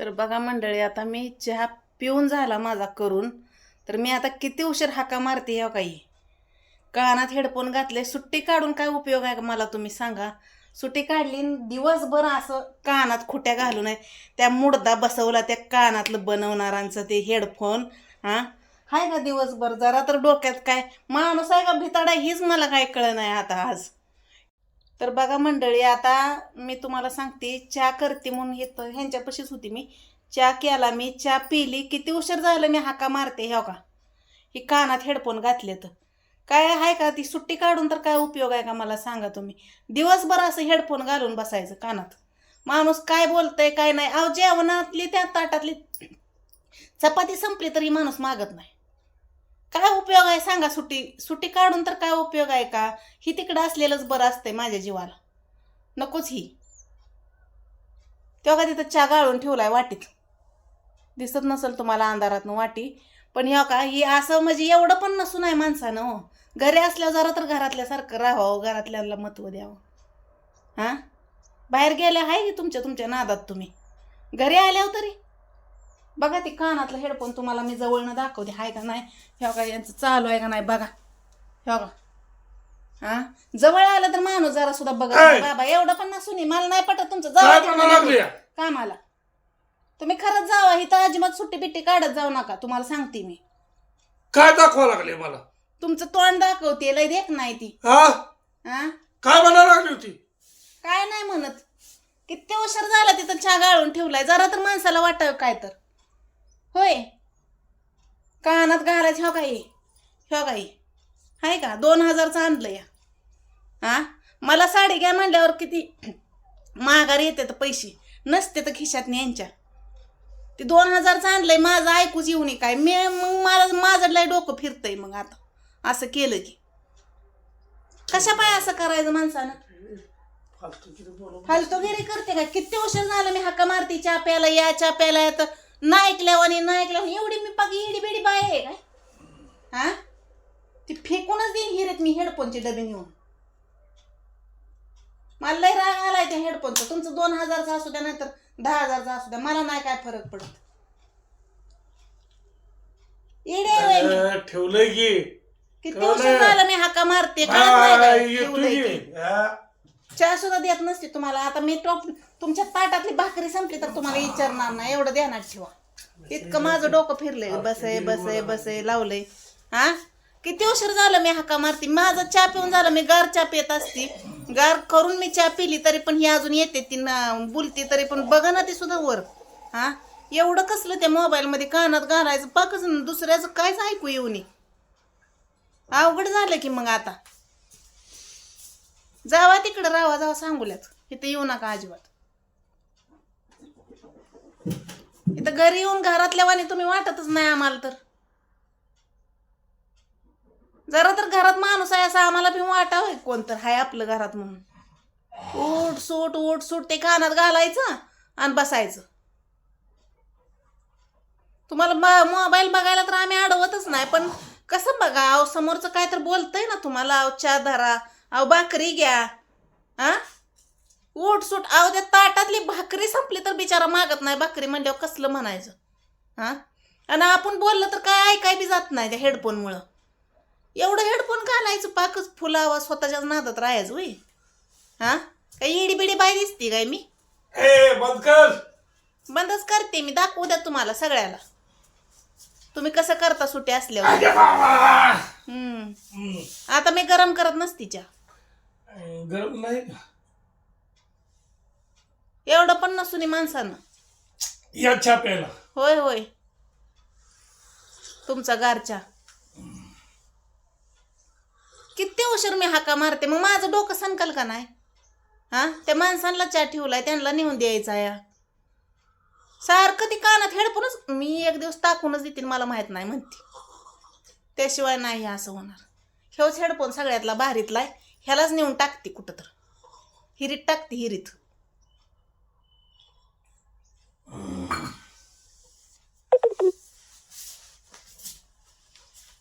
तर बघा मंडळी आता मी चहा पिऊन झाला माझा करून. तर मी आता किती उशीर हाका मारते या काही? कानात हेडफोन घातले सुट्टी काढून काय उपयोग आहे का मला तुम्ही सांगा? सुट्टी काढली आणि दिवसभर असं कानात खुट्या घालू नये त्या मुडदा बसवला त्या कानातलं बनवणारांचं ते हेडफोन हां? हाय का दिवसभर? जरा तर डोक्यात काय माणूस आहे का भिताडा? हीच मला काय कळ नाही आता आज. तर बघा मंडळी आता मी तुम्हाला सांगते चहा करते म्हणून हे तर ह्यांच्यापाशीच होती मी. चहा केला मी चहा पिली किती उशीर झालं मी हाका मारते ह्या हो का? ही कानात हेडफोन घातले काय आहे का ती सुट्टी काढून तर काय उपयोग आहे का मला सांगा तुम्ही? दिवसभर असं हेडफोन घालून बसायचं कानात. माणूस काय बोलतंय काय नाही. अहो जेवणातली त्या ताटातली चपाती संपली तरी माणूस मागत नाही. काय उपयोग आहे? सांगा सुट्टी. सुट्टी काढून तर काय उपयोग आहे का? ही तिकडं असलेलंच बरं असतंय माझ्या जीवाला. नकोच ही. तेव्हा का तिथं चहा गाळून ठेवलाय वाटीत. दिसत नसेल तुम्हाला अंधारातनं वाटी. पण ह्या का ही असं म्हणजे एवढं पण नसून आहे माणसानं हो. घरी असल्यावर जरा तर घरातल्यासारखं राहावं घरातल्याला महत्त्व द्यावं. हां? बाहेर गेल्या आहे की तुमच्या तुमच्या नादात तुम्ही? घरी आल्यावर तरी? बघा ती कानातलं हेडफोन तुम्हाला मी जवळनं दाखवते आहे का नाही? का यांचं चालू आहे का नाही? बघा. ह्या का हा? जवळ आलं तर माणूस जरा सुद्धा बघा? बाबा एवढं पण नसून ही. मला नाही पटत तुमचं. काय लागली कामाला. तुम्ही खरंच जावा. इथं अजिबात सुट्टी बिट्टी काढत जाऊ नका. तुम्हाला सांगते मी. काय दाखवा लागले मला? तुमचं तोंड दाखवते. लय देख नाही ती. हा? हा? काय म्हणा लागली होती? काय नाही म्हणत. किती उशीर झाला तिथं चहा गाळून ठेवलाय. जरा तर माणसाला वाटावं काय तर. होय. कानात घालायचं हो काही. हो काही. आहे का? दोन हजारचं आणलं या हा मला साडी घ्या म्हणल्यावर किती माघार येते तर पैसे. नसते तर खिशात यांच्या. ते दोन हजारचं आणलंय माझं ऐकूच येऊ नये काय. मी मग मला माझं लय डोकं फिरतंय मग आता. असं केलं की. कशा पाय असं करायचं माणसानं? फालतूगिरी करते का? किती उशीर झालं मी हक्का मारती चहा प्यायला या चहा प्यायला तर नाही ऐकल्यावर आणि नाही ऐकल्यावर एवढी मी पाकी इडी बिडी बाय आहे काय हा ती फेकूनच देईन हिरेत मी हेडफोनचे डबे नेऊन मला लय राग आलाय त्या हेडफोनचा तुमचं दोन हजारचा असू द्या नाहीतर दहा हजारचा असू द्या मला नाही काय फरक पडत इडे आहे वय मी. अं, ठेवलंय की किती. उशीर झालं मी हाका मारते कळत नाही काय येतोय ठेवलंय ते. की. हा. चहा सुद्धा देत नसते तुम्हाला. आता मी टॉप तुमच्या ताटातली भाकरी संपली तर तुम्हाला विचारणार नाही. एवढं ध्यानात ठेवा. इतकं माझं डोकं फिरलंय. बसय बसय बसय लावलंय. हा? किती उशीर झालं मी हाका मारती? माझं चहा पिऊन झालं. मी गार चहा पित असती. गार करून मी चहा पिली तरी पण ही अजून येते. ती ना बोलती तरी पण बघा ना ती सुद्धा वर. हा? एवढं कसलं त्या मोबाईलमध्ये कानात घालायचं. पाकच दुसऱ्याचं कायच ऐकू येऊ नये. अवघड झालं की मग आता. जावा तिकडं राहा जावा सांगूल्यात. इथं येऊ नका अजिबात. इथं घरी येऊन घरातल्या वाणी तुम्ही वाटतच नाही आम्हाला तर. जरा तर घरात माणूस आहे असं आम्हाला बी वाटावं कोण तर हाय आपलं घरात म्हणून. उठ सूट उठ सूट ते कानात घालायचं आणि बसायचं. तुम्हाला मोबाईल बघायला तर आम्ही अडवतच नाही पण कसं बघा अहो समोरचं काय तर बोलतंय ना तुम्हाला चार चहा धरा अहो भाकरी घ्या. हा उठ सुट. अहो त्या ताटातली भाकरी संपली तर बिचारा मागत नाही. भाकरी म्हणल्यावर कसलं म्हणायचं? हा आणि आपण बोललं तर काय ऐकाय बी जात नाही त्या हेडफोनमुळं. एवढं हेडफोन घालायचं पाकच फुलावा स्वतःच्याच नादात राहायचं होय. हा काय इडी बिडी बाय दिसती काय मी? ए बंद कर. बंदच करते मी. दाखवू द्या तुम्हाला सगळ्याला. तुम्ही कसं करता सुट्टी असल्यावर. हम्म. आता मी गरम करत नसती चहा. अं, गरम नाही. का? एवढं पण नसून माणसानं. या चहा प्यायला. होय होय. तुमचा गारच्या किती उशीर मी हाका मारते. मग माझं डोकं सनकल का नाही? हा? त्या माणसांना चहा ठेवलाय त्यांना नेऊन द्यायचा या. सारखं ती कानात हेडफोनच मी एक दिवस टाकूनच देते मला माहीत नाही म्हणते. त्याशिवाय नाही असं होणार. ह्योच हेडफोन सगळ्यातला भारीतला आहे. ह्यालाच नेऊन टाकते कुठं तर. हिरीत टाकते हिरीत.